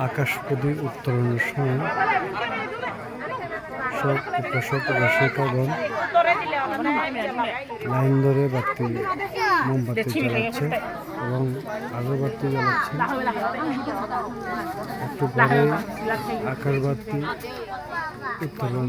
আকাশ প্রদীপ উত্তোলনের সময় সব উপাসক উপাসিকাগণ লাইন ধরে বাতি মোমবাতি জ্বালাচ্ছে এবং আগরবাতি জ্বালাচ্ছে। একটু পরে আকাশ বাতি উত্তোলন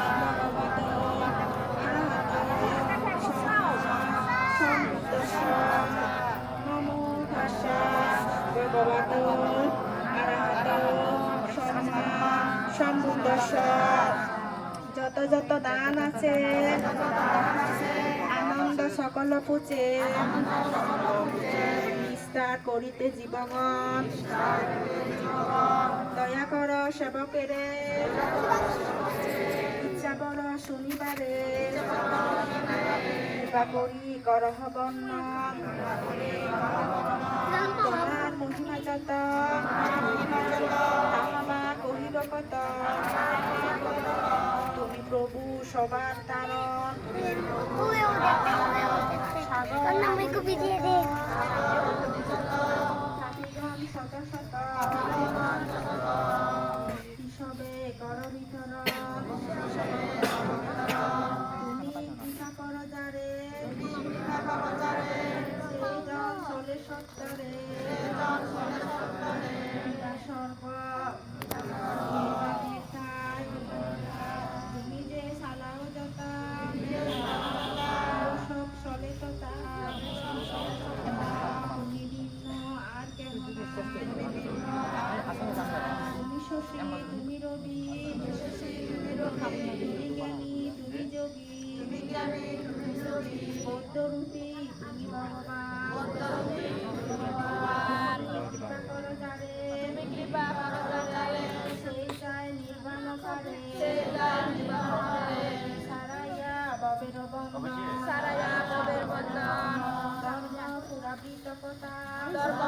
যত যত দান আছে, আনন্দ সকল পুচে নিষ্ঠা করিতে জীবন দয়া কর সেবকেরে। ইচ্ছা বড় শুনিবারে। করি করহ বর্ণন তোমার মহিমা যত তাহা কহিব তুমি প্রভু সবার তারণ। শত শত কেন তুমি শশী তুমি রবি তুমি তুমি যোগী বৌদ্ধরূপী তুমি ভগবান কৃপা করো যারে সেই যায় নির্বাণ করে সারাইয়া ববের বন্ধন সারাইয়া ববের বন্ধন ধর্ম পুরাবৃত কথা ধর্ম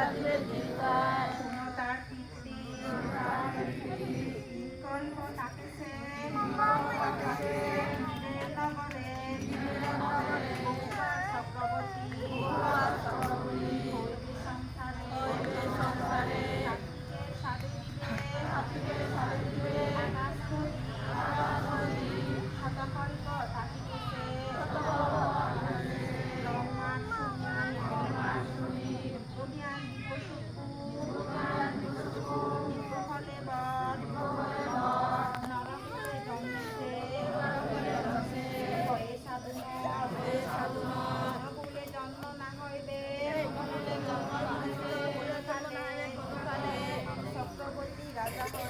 Kita 감사합니다.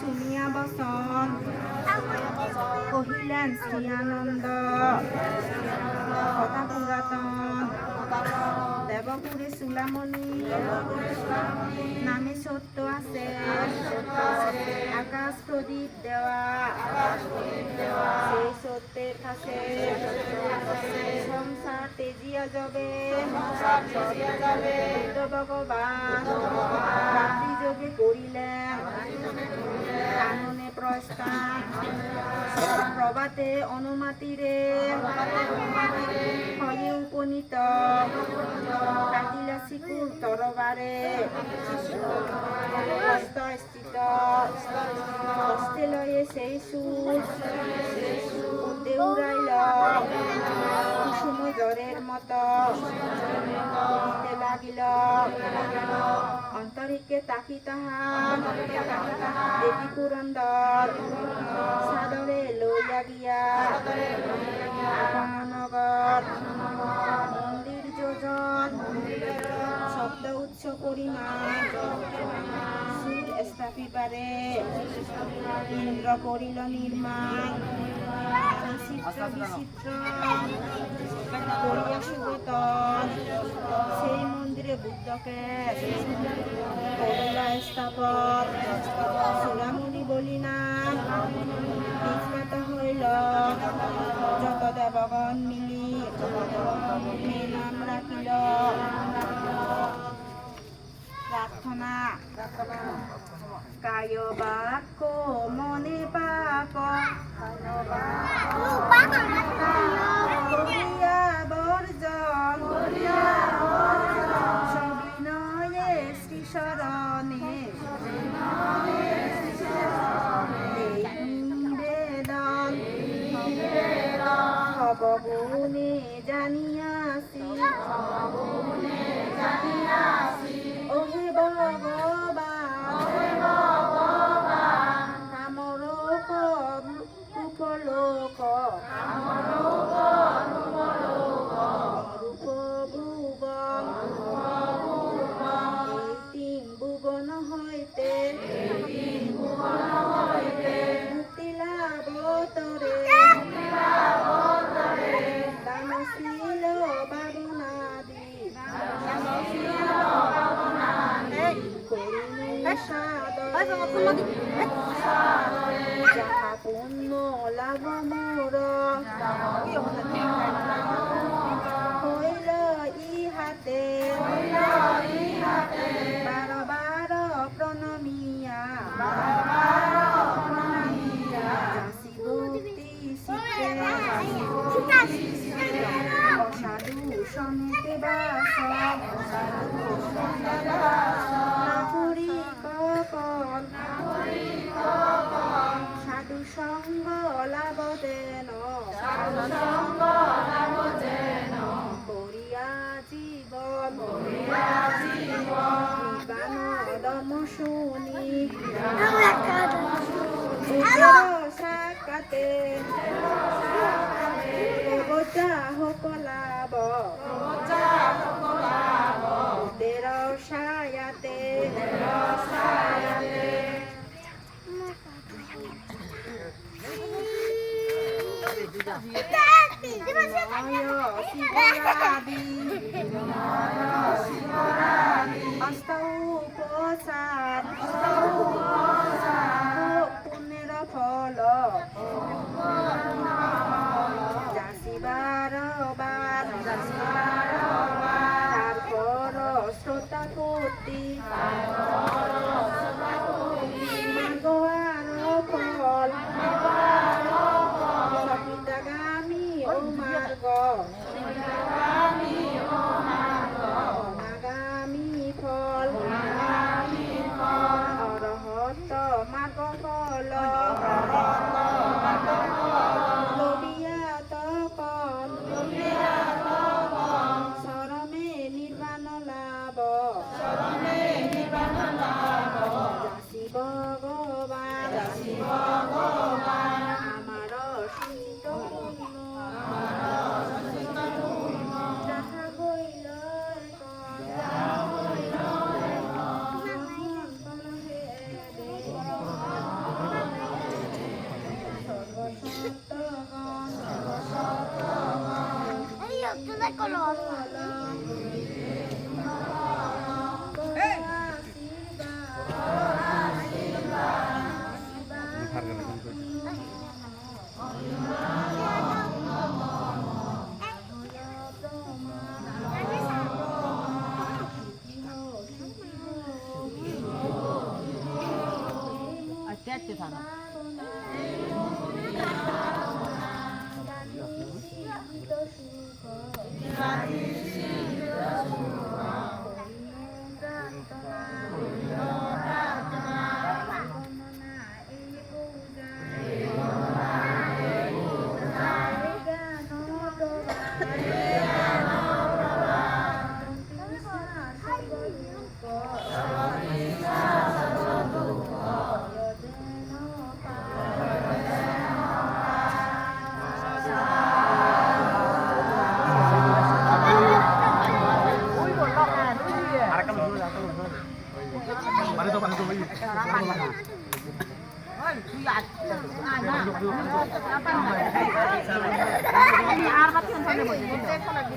শুনিয়া বসন। কহিলেন শ্রী আনন্দ কথা পুরাতন। দেবপুরে সুলামণি নামে সত্য আছে। আকাশ প্রদীপ দেওয়া। সেই সত্যের কাছে যাবে বুদ্ধ ভগবান, রাত্রি যোগে করিলেন। কাননে প্রস্থান। প্রভাতে অনুমাতিরে হয়ে উপনীত। কাটিলা শিকুর তরবারে। অন্তরিকে তাকি তাহার দেবী পুরন্দর সাদরে লইয়া গিয়া নগর মন্দির যোজন, শব্দ উৎস পরিমাণ, সুর স্থাপিবারে, ইন্দ্র করিল নির্মাণ বিচিত্র সেই বুদ্ধকে করিলা স্থাপন সুরামুনি বলি না বিখ্যাত হইল যত দেবগণ মিলি নাম রাখিল। প্রার্থনা কায় বাক্য মনে পাপ হব গুণে পুণ্য লাভ মোর হইল ইহাতে বার বার প্রণমিয়া অসাধু সমিতি বাস নাগরিক কর সাধু সঙ্গ লাভতেন করিয়া জীবন। করিয়া জীবন। জীবান দম শুনি। শিবরাদি 그 리.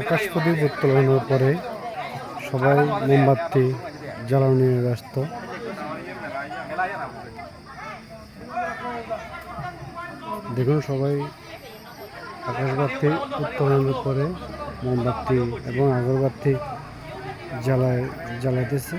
আকাশ প্রদীপ উত্তোলনের পরে সবাই মোমবাতি জ্বালানো নিয়ে ব্যস্ত। দেখুন সবাই, আকাশবাতি উত্তোলনের পরে মোমবাতি এবং আগরবাতি জ্বালায় জ্বালাইতেছে।